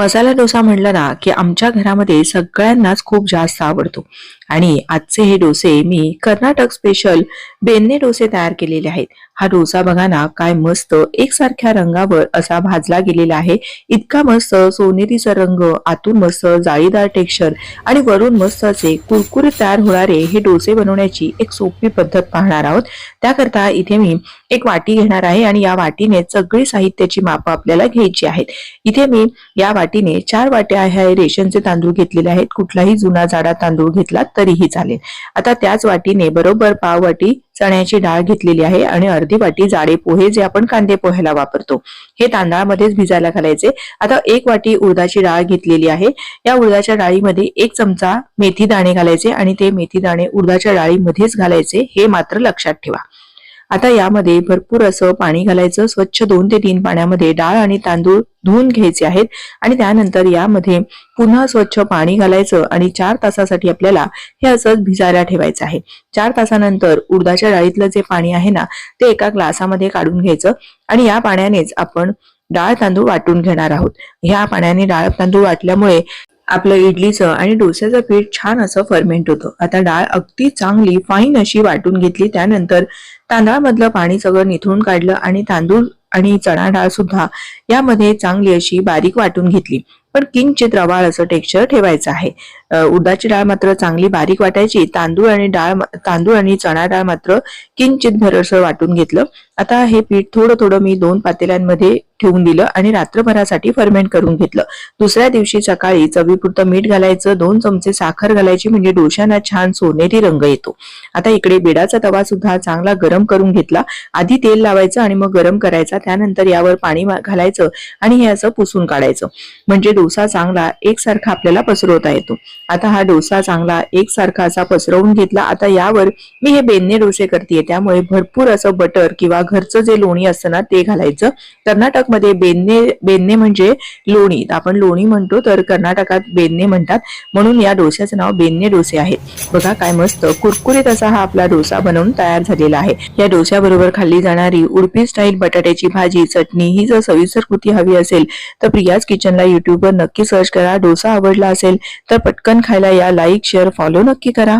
मसाला डोसा म्हणलं ना की आमच्या घरामध्ये सगळ्यांनाच खूप जास्त आवडतो. आणि आजचे हे डोसे मी कर्नाटक स्पेशल बेन्ने डोसे तयार केलेले आहेत. हा डोसा बघा ना काय मस्त एकसारख्या रंगावर असा भाजला गेलेला आहे. इतका मस्त सोनेरीचा रंग आतून मस्त जाळीदार टेक्स्चर आणि वरून मस्त असे कुरकुरे तयार होणारे हे डोसे बनवण्याची एक सोपी पद्धत पाहणार आहोत. त्याकरता इथे मी एक वाटी घेणार आहे आणि या वाटीने सगळी साहित्याची मापं आपल्याला घ्यायची आहेत. इथे मी या वाटीने चार वाट्या ह्या रेशनचे तांदूळ घेतलेले आहेत. कुठलाही जुना जाडा तांदूळ घेतला तरीही चालेल. आता त्याच वाटीने बरोबर पाव वाटी चण्याची डाळ घेतलेली आहे आणि अर्धी वाटी जाडे पोहे जे आपण कांदे पोह्याला वापरतो. हे तांदळामध्येच भिजायला घालायचे. आता एक वाटी उडदाची डाळ घेतलेली आहे. या उडदाच्या डाळीमध्ये एक चमचा मेथी दाणे घालायचे आणि ते मेथी दाणे उडदाच्या डाळीमध्येच घालायचे. हे मात्र लक्षात ठेवा. आता यामध्ये भरपूर असं पाणी घालायचं स्वच्छ दोन ते तीन पाण्यामध्ये डाळ आणि तांदूळ धुवून घ्यायचे आहेत आणि त्यानंतर यामध्ये पुन्हा स्वच्छ पाणी घालायचं आणि चार तासासाठी आपल्याला हे असंच भिजायला ठेवायचं आहे. चार तासानंतर उडदाच्या डाळीतलं जे पाणी आहे ना ते एका ग्लासामध्ये काढून घ्यायचं आणि या पाण्यानेच आपण डाळ तांदूळ वाटून घेणार आहोत. ह्या पाण्याने डाळ तांदूळ वाटल्यामुळे आपलं इडलीचं आणि डोस्याचं पीठ छान असं फर्मेंट होतं. आता डाळ अगदी चांगली फाईन अशी वाटून घेतली. त्यानंतर तांदळामधलं पाणी सगळं निथळून काढलं आणि तांदूळ आणि चणा डाळ सुद्धा यामध्ये चांगली अशी बारीक वाटून घेतली. पण किंचित रवाळ असं टेक्स्चर ठेवायचं आहे. उडदाची डाळ मात्र चांगली बारीक वाटायची. तांदूळ आणि डाळ तांदूळ आणि चणा डाळ मात्र किंचित भरसर वाटून घेतलं. आता हे पीठ थोडं थोडं मी दोन पातेल्यांमध्ये ठेवून दिलं आणि रात्रभरासाठी फर्मेंट करून घेतलं. दुसऱ्या दिवशी सकाळी चवीपुरतं मीठ घालायचं दोन चमचे साखर घालायची म्हणजे डोशांना छान सोनेरी रंग येतो. आता इकडे बिडाचा तवा सुद्धा चांगला गरम करून घेतला. आधी तेल लावायचं आणि मग गरम करायचा. त्यानंतर यावर पाणी घालायचं आणि हे असं पुसून काढायचं. म्हणजे डोसा चांगला एकसारखा आपल्याला पसरवता येतो. आता हा डोसा चांगला एकसारखा असा पसरवून घेतला. आता यावर मी हे बेन्ने डोसे करते त्यामुळे भरपूर असं बटर किंवा घरचं जे लोणी असतं ना ते घालायचं. कर्नाटक कर्नाटकमध्ये बेन्ने बेन्ने म्हणजे लोणी. आपण लोणी म्हणतो तर कर्नाटकात बेन्ने म्हणतात. म्हणून या डोस्याचं नाव बेन्ने डोसे आहे. बघा काय मस्त कुरकुरीत असा हा आपला डोसा बनवून तयार झालेला आहे. या डोस्याबरोबर खाल्ली जाणारी उडपी स्टाईल बटाट्याची भाजी चटणी ही जर सविस्तर कृती हवी असेल तर प्रियाज किचनला युट्यूबवर नक्की सर्च करा. डोसा आवडला असेल तर पटकन खायला या लाईक शेअर फॉलो नक्की करा.